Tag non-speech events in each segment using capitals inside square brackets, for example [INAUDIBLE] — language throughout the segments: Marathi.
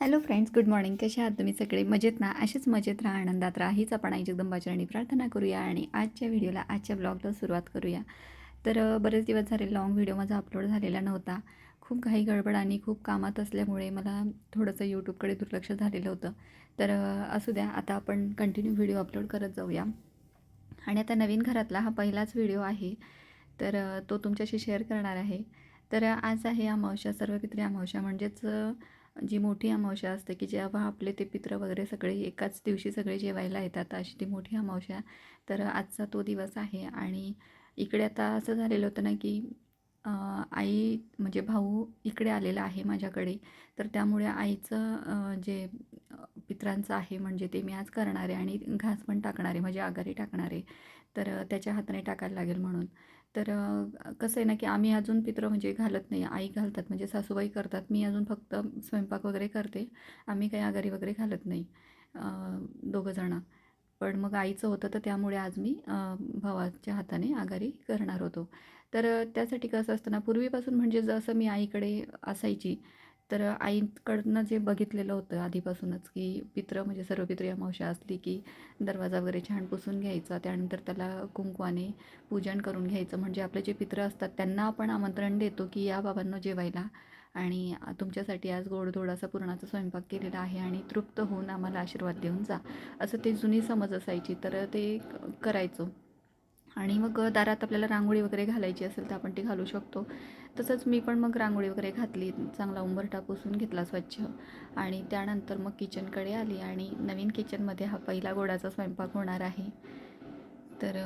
हॅलो फ्रेंड्स गुड मॉर्निंग कसे आहात तुम्ही सगळे? मजेत ना? अशीच मजेत राहा आनंदात राहा. हीच आपण आई जगदंबाचरणी प्रार्थना करूया आणि आजच्या व्हिडिओला आजच्या ब्लॉगला सुरुवात करूया. तर बरेच दिवस झाले लाँग व्हिडिओ माझा अपलोड झालेला नव्हता. खूप घाई गडबड आणि खूप कामात असल्यामुळे मला थोडंसं यूट्यूबकडे दुर्लक्ष झालेलं होतं. तर असू द्या आता आपण कंटिन्यू व्हिडिओ अपलोड करत जाऊया. आणि आता नवीन घरातला हा पहिलाच व्हिडिओ आहे. तर तो तुमच्याशी शेअर करणार आहे. तर आज आहे अमावश्या सर्वपित्री अमावश्या म्हणजेच जी मोठी अमावस्या असते की जेव्हा आपले ते पित्र वगैरे सगळे एकाच दिवशी सगळे जेवायला येतात अशी ती मोठी अमावस्या तर आजचा तो दिवस आहे. आणि इकडे आता असं झालेलं होतं ना की आई म्हणजे भाऊ इकडे आलेला आहे माझ्याकडे तर त्यामुळे आईचं जे पित्रांचं आहे म्हणजे ते मी आज करणार आहे आणि घास पण टाकणार आहे म्हणजे आघारी टाकणार आहे तर त्याच्या हाताने टाकायला लागेल म्हणून. तर कसं आहे ना की आम्ही अजून पित्र म्हणजे घालत नाही. आई घालतात म्हणजे सासूबाई करतात. मी अजून फक्त स्वयंपाक वगैरे करते. आम्ही काही आघारी वगैरे घालत नाही दोघंजणं पण मग आईचं होतं तर त्यामुळे आज मी भावाच्या हाताने आघारी करणार होतो. तर त्यासाठी कसं असतं ना पूर्वीपासून म्हणजे जसं मी आईकडे असायची तर आईकडनं जे बघितलेलं होतं आधीपासूनच की पित्र म्हणजे सर्व पित्री अमावश्या असली की दरवाजा वगैरे छान पुसून घ्यायचा त्यानंतर त्याला कुंकवाने पूजन करून घ्यायचं. म्हणजे आपले जे पित्र असतात त्यांना आपण आमंत्रण देतो की या बाबांनो जेवायला. आणि तुमच्यासाठी आज गोड थोडासा पुरणाचा स्वयंपाक केलेला आहे आणि तृप्त होऊन आम्हाला आशीर्वाद देऊन जा. असं ते जुनी समज असायची तर ते क- करायचो. आणि मग दारात आपल्याला रांगोळी वगैरे घालायची असेल तर आपण ती घालू शकतो. तसंच मी पण मग रांगोळी वगैरे घातली चांगला उंबरठा पुसून घेतला स्वच्छ. आणि त्यानंतर मग किचनकडे आली आणि नवीन किचनमध्ये हा पहिला गोडाचा स्वयंपाक होणार आहे. तर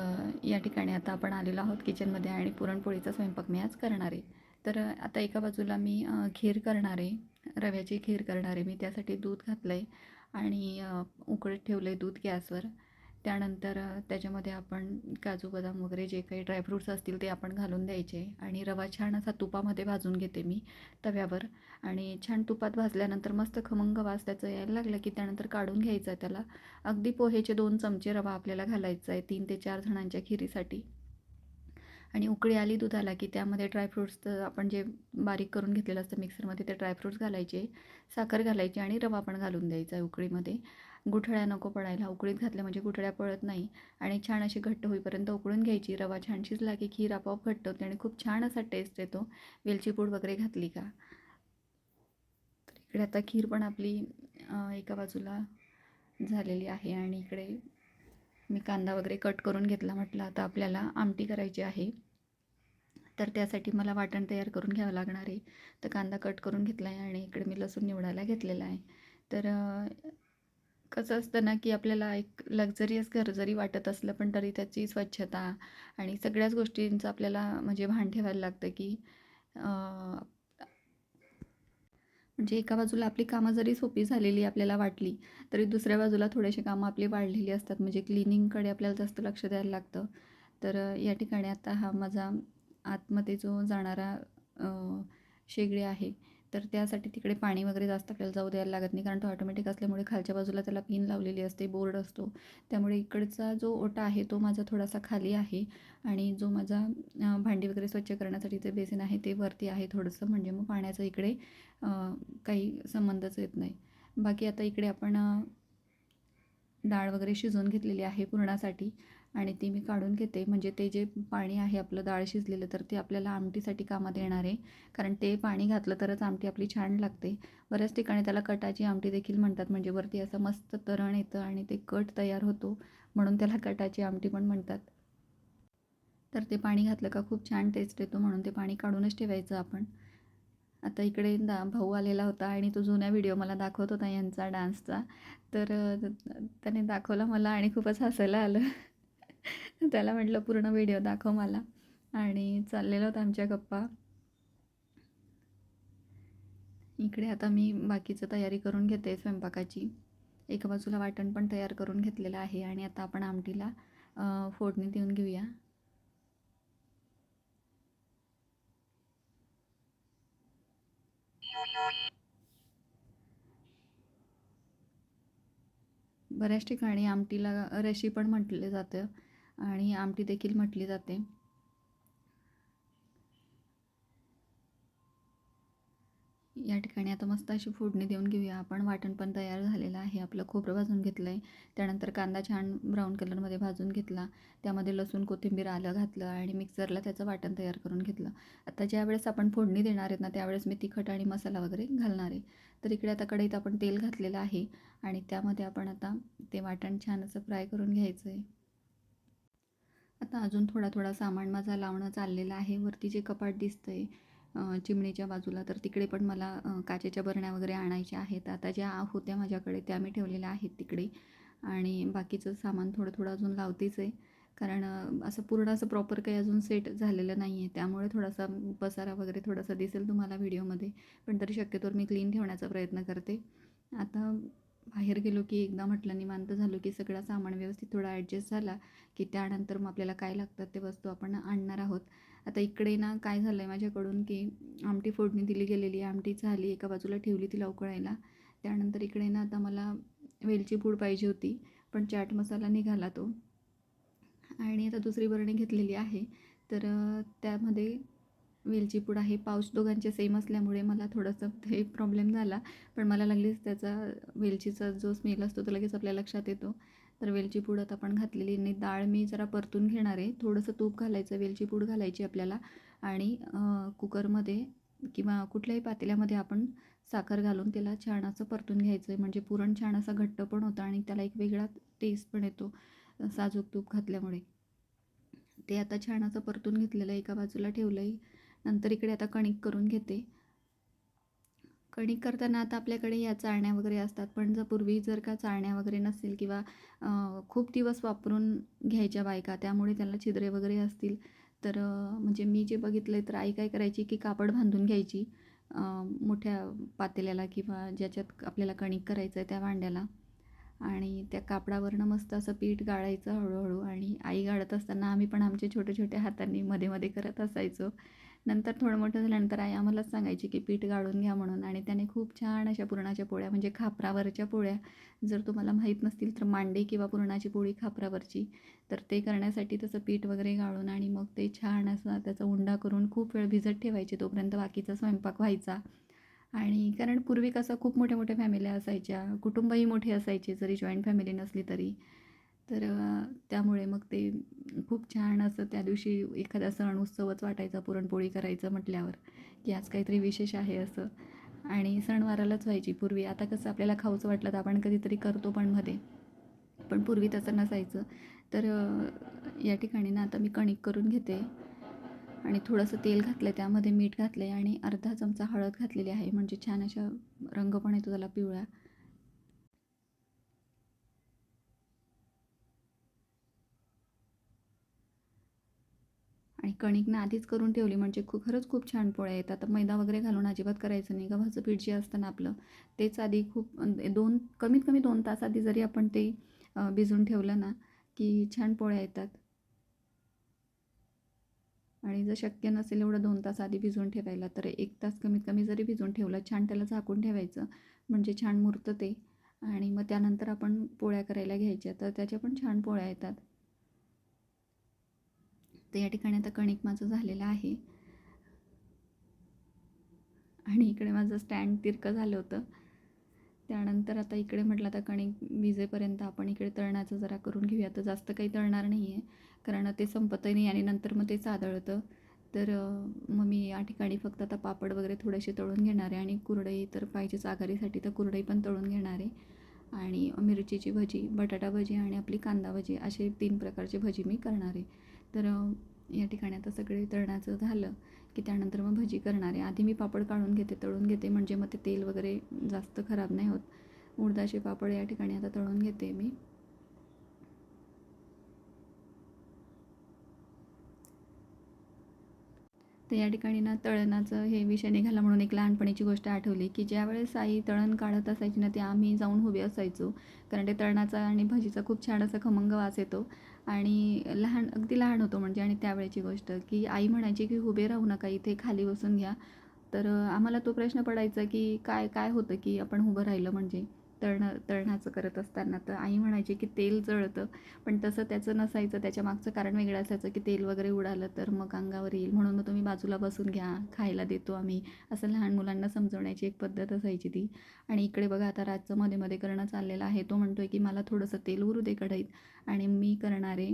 या ठिकाणी आता आपण आलेलो आहोत किचनमध्ये आणि पुरणपोळीचा स्वयंपाक मी आज करणार आहे. तर आता एका बाजूला मी खीर करणार आहे रव्याची खीर करणार आहे. मी त्यासाठी दूध घातलं आहे आणि उकळत ठेवलं आहे दूध गॅसवर. त्यानंतर त्याच्यामध्ये आपण काजू बदाम वगैरे जे काही ड्रायफ्रूट्स असतील ते आपण घालून द्यायचे आणि रवा छान असा तुपामध्ये भाजून घेते मी तव्यावर आणि छान तुपात भाजल्यानंतर मस्त खमंग वास त्याचं यायला लागलं की त्यानंतर काढून घ्यायचं आहे त्याला. अगदी पोहेचे दोन चमचे रवा आपल्याला घालायचा आहे तीन ते चार जणांच्या खिरीसाठी. आणि उकळी आली दुधाला की त्यामध्ये ड्रायफ्रूट्सचं आपण जे बारीक करून घेतलेलं असतं मिक्सरमध्ये ते ड्रायफ्रूट्स घालायचे साखर घालायची आणि रवा पण घालून द्यायचा आहे उकळीमध्ये. गुठळ्या नको पडायला उकळीत घातल्या म्हणजे गुठळ्या पडत नाही. आणि छान अशी घट्ट होईपर्यंत उकळून घ्यायची. रवा छान शिजला की खीर आपोआप घट्ट होते आणि खूप छान असा टेस्ट येतो. वेलची पूड वगैरे घातली का? तर इकडे आता खीर पण आपली एका बाजूला झालेली आहे आणि इकडे मी कांदा वगैरे कट करून घेतला म्हटलं आता आपल्याला आमटी करायची आहे. तर त्यासाठी मला वाटण तयार करून घ्यावं लागणार आहे. तर कांदा कट करून घेतला आहे आणि इकडे मी लसूण निवडायला घेतलेला आहे. तर कसं असतं ना की आपल्याला एक लक्झरियस घर जरी वाटत असलं पण तरी त्याची स्वच्छता आणि सगळ्याच गोष्टींचं आपल्याला म्हणजे भान ठेवायला लागतं की म्हणजे एका बाजूला आपली कामं जरी सोपी झालेली आपल्याला वाटली तरी दुसऱ्या बाजूला थोडेसे कामं आपली वाढलेली असतात. म्हणजे क्लिनिंगकडे आपल्याला जास्त लक्ष द्यायला लागतं. तर या ठिकाणी आता हा माझा आतमध्ये जो जाणारा शेगडी आहे तर त्यासाठी तिकडे पाणी वगैरे जास्त आपल्याला जाऊ द्यायला लागत नाही कारण तो ऑटोमॅटिक असल्यामुळे खालच्या बाजूला त्याला पिन लावलेली असते बोर्ड असतो. त्यामुळे इकडचा जो ओटा आहे तो माझा थोडासा खाली आहे आणि जो माझा भांडी वगैरे स्वच्छ करण्यासाठी जे बेसिन आहे ते वरती आहे थोडंसं म्हणजे मग पाण्याचं इकडे काही संबंधच येत नाही. बाकी आता इकडे आपण डाळ वगैरे शिजवून घेतलेली आहे पुरणासाठी आणि ती मी काढून घेते. म्हणजे ते जे पाणी आहे आपलं डाळ शिजलेलं तर ते आपल्याला आमटीसाठी कामात येणार आहे. कारण ते पाणी घातलं तरच आमटी आपली छान लागते. बऱ्याच ठिकाणी त्याला कटाची आमटी देखील म्हणतात. म्हणजे वरती असं मस्त तरण येतं आणि ते कट तयार होतो म्हणून त्याला कटाची आमटी पण म्हणतात. तर ते पाणी घातलं का खूप छान टेस्ट येतो म्हणून ते पाणी काढूनच ठेवायचं आपण. आता इकडे दा भाऊ आलेला होता आणि तो जुन्या व्हिडिओ मला दाखवत होता यांचा डान्सचा तर त्याने दाखवला मला आणि खूपच हसायला आलं. त्याला म्हटलं पूर्ण व्हिडिओ दाखव मला. आणि चाललेलं होतं आमच्या गप्पा. इकडे आता मी बाकीचं तयारी करून घेते स्वयंपाकाची. एका बाजूला वाटण पण तयार करून घेतलेलं आहे आणि आता आपण आमटीला फोडणी देऊन घेऊया. बऱ्याच ठिकाणी आमटीला रशी पण म्हटले जातं आणि आमटी देखील म्हटली जाते या ठिकाणी आता मस्त अशी फोडणी देऊन घेऊया. आपण वाटण पण तयार झालेलं आहे. आपलं खोबरं भाजून घेतलं आहे त्यानंतर कांदा छान ब्राऊन कलरमध्ये भाजून घेतला. त्यामध्ये लसूण कोथिंबीर आलं घातलं आणि मिक्सरला त्याचं वाटण तयार करून घेतलं. आता ज्या वेळेस आपण फोडणी देणार आहेत ना त्यावेळेस मी तिखट आणि मसाला वगैरे घालणार आहे. तर इकडे आता कढईत आपण तेल घातलेलं आहे आणि त्यामध्ये आपण आता ते वाटण छान असं फ्राय करून घ्यायचं आहे आता अजून थोडा थोडा सामान माझा लावणं चाललेलं आहे. वरती जे कपाट दिसतं आहे चिमणीच्या बाजूला तर तिकडे पण मला काचेच्या बरण्या वगैरे आणायच्या आहेत. आता ज्या होत्या माझ्याकडे त्या मी ठेवलेल्या आहेत तिकडे. आणि बाकीचं सामान थोडं थोडं अजून लावतेच आहे. कारण असं पूर्ण असं प्रॉपर काही अजून सेट झालेलं नाही आहे त्यामुळे थोडासा पसारा वगैरे थोडासा दिसेल तुम्हाला व्हिडिओमध्ये. पण तरी शक्यतोवर मी क्लीन ठेवण्याचा प्रयत्न करते. आता बाहेर गेलो की एकदा म्हटलं निवांत झालो की सगळा सामान व्यवस्थित थोडा ॲडजस्ट झाला की त्यानंतर मग आपल्याला काय लागतात ते वस्तू आपण आणणार आहोत. आता इकडे ना काय झालं आहे माझ्याकडून की आमटी फोडणी दिली गेलेली आहे आमटी झाली एका बाजूला ठेवली तिला उकळायला त्यानंतर इकडे ना आता मला वेलची पूड पाहिजे होती पण चाट मसाला निघाला तो. आणि आता दुसरी बरणी घेतलेली आहे तर त्यामध्ये वेलची पूड आहे. पाऊस दोघांचे सेम असल्यामुळे मला थोडंसं [LAUGHS] ते प्रॉब्लेम झाला पण मला लगेच त्याचा वेलचीचा जो स्मेल असतो तो लगेच आपल्या लक्षात येतो. तर वेलची पूड आता आपण घातलेली आणि डाळ मी जरा परतून घेणार आहे. थोडंसं तूप घालायचं वेलची पूड घालायची आपल्याला. आणि कुकरमध्ये किंवा कुठल्याही पातेल्यामध्ये आपण साखर घालून त्याला छान असं परतून घ्यायचं आहे म्हणजे पुरण छान असा घट्ट पण होतं आणि त्याला एक वेगळा टेस्ट पण येतो साजूक तूप घातल्यामुळे. ते आता छान असं परतून घेतलेलं आहे. एका बाजूला ठेवलं आहे नंतर इकडे आता कणिक करून घेते. कणिक करताना आता आपल्याकडे या चाळण्या वगैरे असतात. पण जर पूर्वी जर का चाळण्या वगैरे नसतील किंवा खूप दिवस वापरून घ्यायच्या बायका त्यामुळे त्याला छिद्रे वगैरे असतील तर म्हणजे मी जे बघितले तर आई काय करायची की कापड बांधून घ्यायची मोठ्या पातेल्याला किंवा ज्याच्यात आपल्याला कणिक करायचं आहे त्या भांड्याला. आणि त्या कापडावरनं मस्त असं पीठ गाळायचं हळूहळू आणि आई गाळत असताना आम्ही पण आमच्या छोट्या छोट्या हातांनी मध्ये मध्ये करत असायचो. नंतर थोडं मोठं झाल्यानंतर आई आम्हालाच सांगायची की पीठ गाळून घ्या म्हणून. आणि त्याने खूप छान अशा पुरणाच्या पोळ्या म्हणजे खापरावरच्या पोळ्या जर तुम्हाला माहीत नसतील तर मांडे किंवा पुरणाची पोळी खापरावरची तर ते करण्यासाठी तसं पीठ वगैरे गाळून आणि मग ते छान असं त्याचा उंडा करून खूप वेळ भिजत ठेवायचे तोपर्यंत बाकीचा स्वयंपाक व्हायचा. आणि कारण पूर्वी कसं खूप मोठ्या मोठ्या फॅमिल्या असायच्या कुटुंबही मोठे असायचे जरी जॉईंट फॅमिली नसली तरी. तर त्यामुळे मग ते खूप छान असं त्या दिवशी एखादा सण उत्सवच वाटायचा पुरणपोळी करायचं म्हटल्यावर की आज काहीतरी विशेष आहे असं. आणि सणवारालाच व्हायची पूर्वी. आता कसं आपल्याला खाऊचं वाटलं तर आपण कधीतरी करतो पण मध्ये. पण पूर्वी तसं नसायचं. तर या ठिकाणी ना आता मी कणिक करून घेते. आणि थोडंसं तेल घातलं आहे त्यामध्ये मीठ घातलं आहे आणि अर्धा चमचा हळद घातलेली आहे. म्हणजे छान अशा रंग पण येतो त्याला पिवळा. आणि कणिक ना आधीच करून ठेवली म्हणजे खूप खरंच खूप छान पोळ्या येतात. आता मैदा वगैरे घालून अजिबात करायचं नाही. गव्हाचं पीठ जे असतं ना आपलं तेच आधी खूप दोन कमीत कमी दोन तास आधी जरी आपण ते भिजून भिजवून ठेवलं ना की छान पोळ्या येतात. आणि जर शक्य नसेल एवढं दोन तास आधी भिजवून ठेवायला तर एक तास कमीत कमी जरी भिजवून ठेवलं छान त्याला झाकून ठेवायचं म्हणजे छान मुरतं ते. आणि मग त्यानंतर आपण पोळ्या करायला घ्यायच्या तर त्याच्या पण छान पोळ्या येतात. तर या ठिकाणी आता कणिक माझं झालेलं आहे. आणि इकडे माझं स्टँड तिरकं झालं होतं. त्यानंतर आता इकडे म्हटलं आता कणिक विजेपर्यंत आपण इकडे तळणाचं जरा करून घेऊया. तर जास्त काही तळणार नाही आहे कारण ते संपतही नाही आणि नंतर मग ते चादळतं तर मग मी या ठिकाणी फक्त आता पापड वगैरे थोडेसे तळून घेणार आहे आणि कुरडई तर पाहिजेच आघारीसाठी तर कुरडई पण तळून घेणार आहे. आणि मिरचीची भजी बटाटा भजी आणि आपली कांदा भजी असे तीन प्रकारची भजी मी करणार आहे. तर या ठिकाणी आता सगळे तळण्याचं झालं की त्यानंतर मग भजी करणार. आहे आधी मी पापड काढून घेते तळून घेते. म्हणजे मग ते तेल वगैरे जास्त खराब नाही होत. उडदाचे पापड या ठिकाणी आता तळून घेते मी. तर या ठिकाणी ना तळणाचं हे विषय निघाला म्हणून एक लहानपणीची गोष्ट आठवली की ज्यावेळेस आई तळण काढत असायची ना ते आम्ही जाऊन उभे असायचो. कारण ते तळणाचा आणि भजीचा खूप छान असा खमंग वास येतो. आणि लहान अगदी लहान होतो म्हणजे आणि त्यावेळेची गोष्ट की आई म्हणायची की उभे राहू नका इथे खाली बसून घ्या. तर आम्हाला तो प्रश्न पडायचा की काय काय होतं की आपण उभं राहिलं म्हणजे? तळणं तळणाचं करत असताना तर आई म्हणायची की तेल जळतं. पण तसं त्याचं नसायचं त्याच्या मागचं कारण वेगळं असायचं की तेल वगैरे उडालं तर मग अंगावर येईल. म्हणून मग तुम्ही बाजूला बसून घ्या खायला देतो आम्ही. असं लहान मुलांना समजवण्याची एक पद्धत असायची ती. आणि इकडे बघा आता रातचं मध्ये मध्ये करणं चाललेलं आहे. तो म्हणतोय की मला थोडंसं तेल उरू दे कढईत. आणि मी करणारे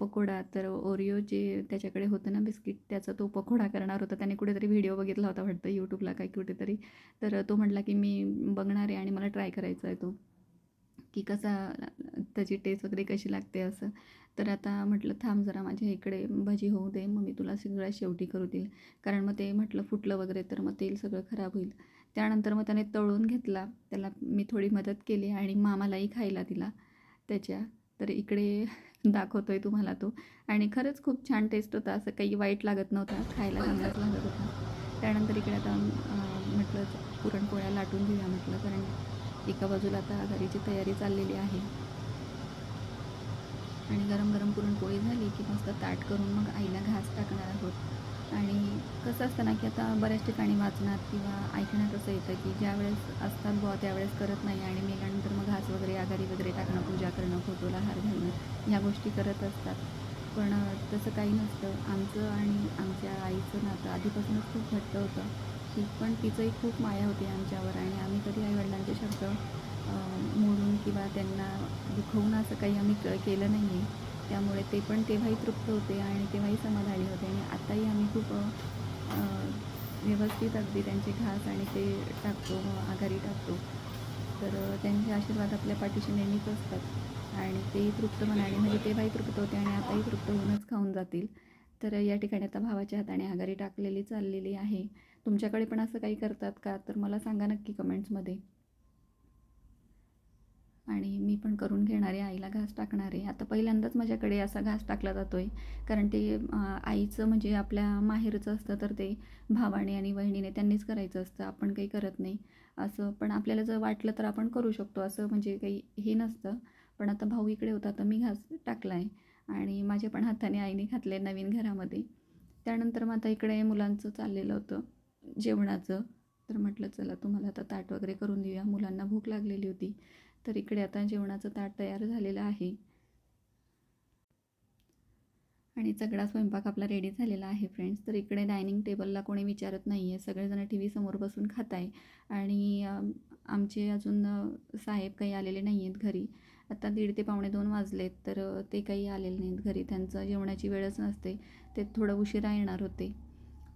पकोडा तर ओरिओ जे त्याच्याकडे होतं ना बिस्किट त्याचा तो पकोडा करणार होता. त्याने कुठेतरी व्हिडिओ बघितला होता वाटतं यूट्यूबला काय कुठेतरी. तर तो म्हटला की मी बघणार आहे आणि मला ट्राय करायचा आहे तो. की कसा त्याची टेस्ट वगैरे कशी लागते असं. तर आता म्हटलं थांब जरा माझ्या इकडे भजी होऊ दे मग मी तुला सगळं शेवटी करू देईल. कारण मग ते म्हटलं फुटलं वगैरे तर मग तेल सगळं खराब होईल. त्यानंतर मग त्याने तळून घेतला. त्याला मी थोडी मदत केली आणि मामालाही खायला दिला त्याच्या. तर इकडे दाखवतो आहे तुम्हाला तो. आणि खरंच खूप छान टेस्ट होता. असं काही वाईट लागत नव्हता. खायला चांगलाच लागत होता. त्यानंतर इकडे आता म्हटलं पुरणपोळ्या लाटून घेऊया म्हटलं. कारण एका बाजूला आता घरीची तयारी चाललेली आहे. आणि गरम गरम पुरणपोळी झाली की मस्त ताट करून मग आईला घास टाकणार आहोत. आणि कसं असतं ना की आता बऱ्याच ठिकाणी वाचनात किंवा ऐकण्यात असं येतं की ज्या वेळेस असतात बुवा त्यावेळेस करत नाही आणि मेल्यानंतर मग घास वगैरे आघारी वगैरे टाकणं पूजा करणं फोटोला हार घालणं ह्या गोष्टी करत असतात. पण तसं काही नसतं. आमचं आणि आमच्या आईचं नातं आधीपासूनच खूप घट्ट होतं. की पण तिचंही खूप माया होती आमच्यावर आणि आम्ही कधी आईवडिलांचे शब्द मोडून किंवा त्यांना दुखवून असं काही आम्ही क केलं नाही आहे त्यामुळे ते पण तेव्हाही तृप्त होते आणि तेव्हाही समाधानी होते. आणि आताही आम्ही खूप व्यवस्थित अगदी त्यांचे घास आणि ते टाकतो आघारी टाकतो. तर त्यांचे आशीर्वाद आपल्या पाठीशी नेहमीच असतात. आणि तेही तृप्त म्हणाले म्हणजे तेव्हाही तृप्त होते आणि आताही तृप्त होऊनच खाऊन जातील. तर या ठिकाणी आता भावाच्या हाताने आघारी टाकलेली चाललेली आहे. तुमच्याकडे पण असं काही करतात का? तर मला सांगा नक्की कमेंट्समध्ये. आणि मी पण करून घेणार आहे आईला घास टाकणार आहे. आता पहिल्यांदाच माझ्याकडे असा घास टाकला जातो आहे कारण ते आईचं म्हणजे आपल्या माहेरचं असतं तर ते भावाने आणि वहिनीने त्यांनीच करायचं असतं. आपण काही करत नाही. असं पण आपल्याला जर वाटलं तर आपण करू शकतो. असं म्हणजे काही हे नसतं. पण आता भाऊ इकडे होता तर मी घास टाकला आहे आणि माझ्या पण हाताने आईने घातले नवीन घरामध्ये. त्यानंतर मग आता इकडे मुलांचं चाललेलं होतं जेवणाचं. तर म्हटलं चला तुम्हाला आता ताट वगैरे करून देऊया. मुलांना भूक लागलेली होती. तर इकडे आता जेवणाचं ताट तयार झालेलं आहे. आणि सगळा स्वयंपाक आपला रेडी झालेला आहे फ्रेंड्स तर इकडे डायनिंग टेबलला कोणी विचारत नाही आहे सगळेजण टी व्ही समोर बसून खात आहे आणि आमचे अजून साहेब काही आलेले नाही आहेत घरी. आता दीड ते पावणे दोन वाजलेत तर ते काही आलेले नाहीत घरी. त्यांचं जेवणाची वेळच नसते. ते थोडं उशिरा येणार होते.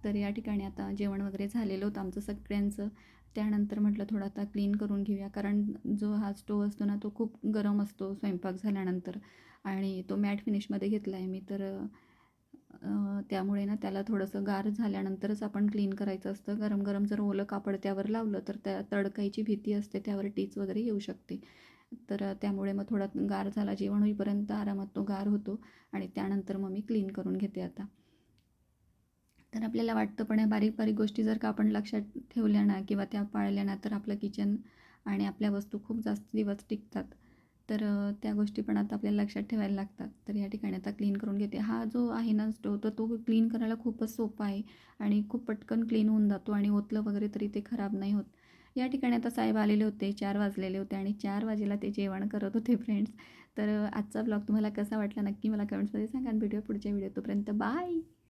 तर या ठिकाणी आता जेवण वगैरे झालेलं होतं आमचं सगळ्यांचं. त्यानंतर म्हटलं थोडं आता क्लीन करून घेऊया कारण जो हा स्टोव असतो ना तो खूप गरम असतो स्वयंपाक झाल्यानंतर. आणि तो मॅट फिनिशमध्ये घेतला आहे मी तर त्यामुळे ना त्याला थोडंसं गार झाल्यानंतरच आपण क्लीन करायचं असतं. गरम गरम जर ओलं कापड त्यावर लावलं तर त्या तडकायची भीती असते त्यावर टीच वगैरे येऊ शकते. तर त्यामुळे मग थोडा गार झाला जेवण होईपर्यंत आरामात तो गार होतो. आणि त्यानंतर मग मी क्लीन करून घेते आता. तर आपल्याला वाटतं पण या बारीक बारीक गोष्टी जर का आपण लक्षात ठेवल्या ना किंवा त्या पाळल्या ना तर आपलं किचन आणि आपल्या वस्तू खूप जास्त दिवस टिकतात. तर त्या गोष्टी पण आता आपल्याला लक्षात ठेवायला लागतात. तर या ठिकाणी आता क्लीन करून घेते. हा जो आहे ना स्टोव तर तो क्लीन करायला खूपच सोपा आहे आणि खूप पटकन क्लीन होऊन जातो आणि ओतलं वगैरे तरी ते खराब नाही होत. या ठिकाणी आता साहेब आलेले होते चार वाजलेले होते आणि चार वाजेला ते जेवण करत होते फ्रेंड्स तर आजचा ब्लॉग तुम्हाला कसा वाटला नक्की मला कमेंट्समध्ये सांगा आणि व्हिडिओ पुढच्या व्हिडिओ तोपर्यंत. बाय